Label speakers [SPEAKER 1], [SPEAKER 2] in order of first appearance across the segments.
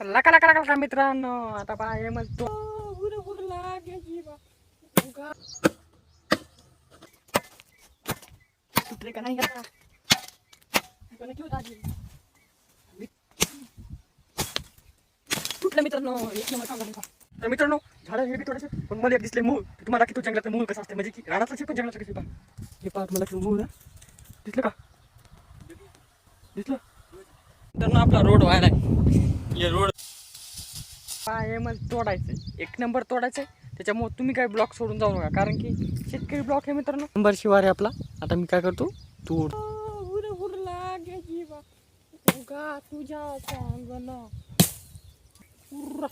[SPEAKER 1] तर लका लका लका लका मित्रांनो. आता हे उर लागे बा सुटले का नाही? कुठलं मित्रांनो? एक नंबर पहा. तर मित्रांनो झाडं हे बी थोडेसे पण मला एक दिसले मूळ. तुम्हाला किती जंगलातलं मूळ कसं असते म्हणजे की रानाचं पण जंगलाचं कसं पहा हे पहा तुम्हाला मूळ दिसलं का? दिसलं? तर आपला रोड व्हायला हे रोड हे मला तोडायचं एक नंबर तोडायचं त्याच्यामुळे तुम्ही काय ब्लॉक सोडून जाऊ नका. कारण की शेतकरी ब्लॉक आहे मित्रांनो. नंबर शिवार आहे आपला. आता मी काय करतो? तोड. तुझ्या उर्रा.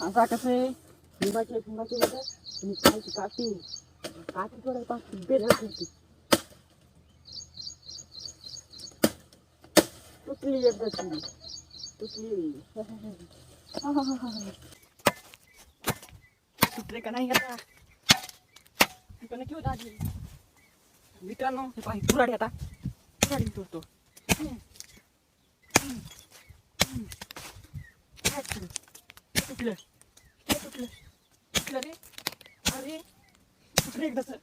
[SPEAKER 1] आता कसं आहे? लिंबाचे लिंबाचे होतं तुम्ही खायची काठी काठी थोडं पाच बेल होती तुटली एकदा ती तुटली तुटले का नाही आता तुला. घेऊ दाजी मित्रांनो हे पाहि तुराडी आता तुराडी तुरतो तुटलं काय तुटलं तुटलं रे अरे दुसरी एकदा सर.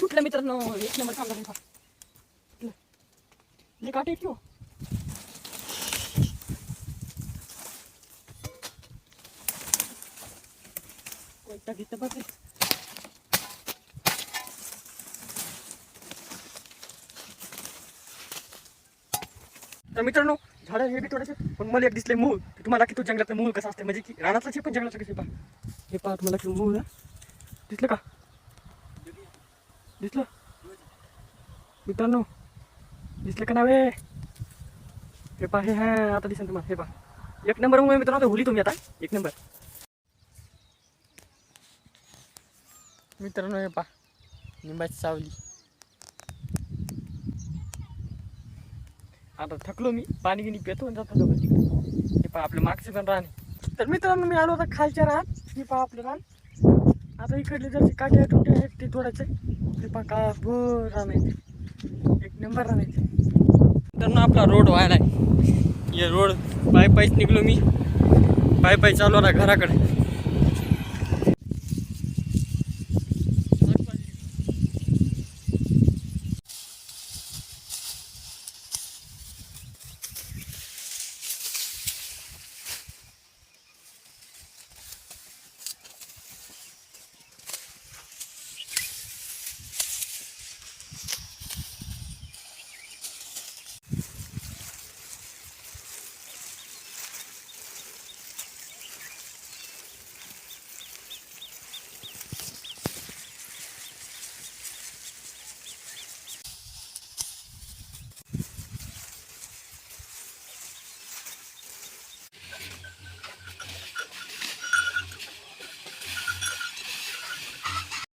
[SPEAKER 1] तुटलं मित्रांनो एक नंबर काम लागेल पहा. तुटलं. लय काटे आहेत की घेतं बघ. तर मित्रांनो झाडं हे बी थोडेसे पण मला एक दिसले मूळ. तुम्हाला की तो जंगलातलं मूळ कसं असते म्हणजे की रानातलं पण जंगलाचं कसं पहा. हे पाहत तुम्हाला की मूळ ना दिसलं का? दिसलं? मित्रांनो दिसलं का नावे हे पा हे हा आता दिसेल तुम्हाला हे पहा. एक नंबर मुळे मित्रांनो आता होली तुम्ही आता. एक नंबर. मित्रांनो हे पहा निंबाची सावली. आता थकलो मी पाणी गिनी पितो आणि जातो हे पहा आपलं मागचे पण राहणे तर मित्रांनो मी आलो आता खालच्या राहत हे पहा आपलं रान आता इकडले जर काटे तुटे आहेत ते तोडायचे ते पहा का भर राहण्याचे एक नंबर राहण्याचे मित्रांनो आपला रोड व्हायला आहे. हे रोड पाय पायच निघलो मी. पाय पाय चालू आता घराकडे.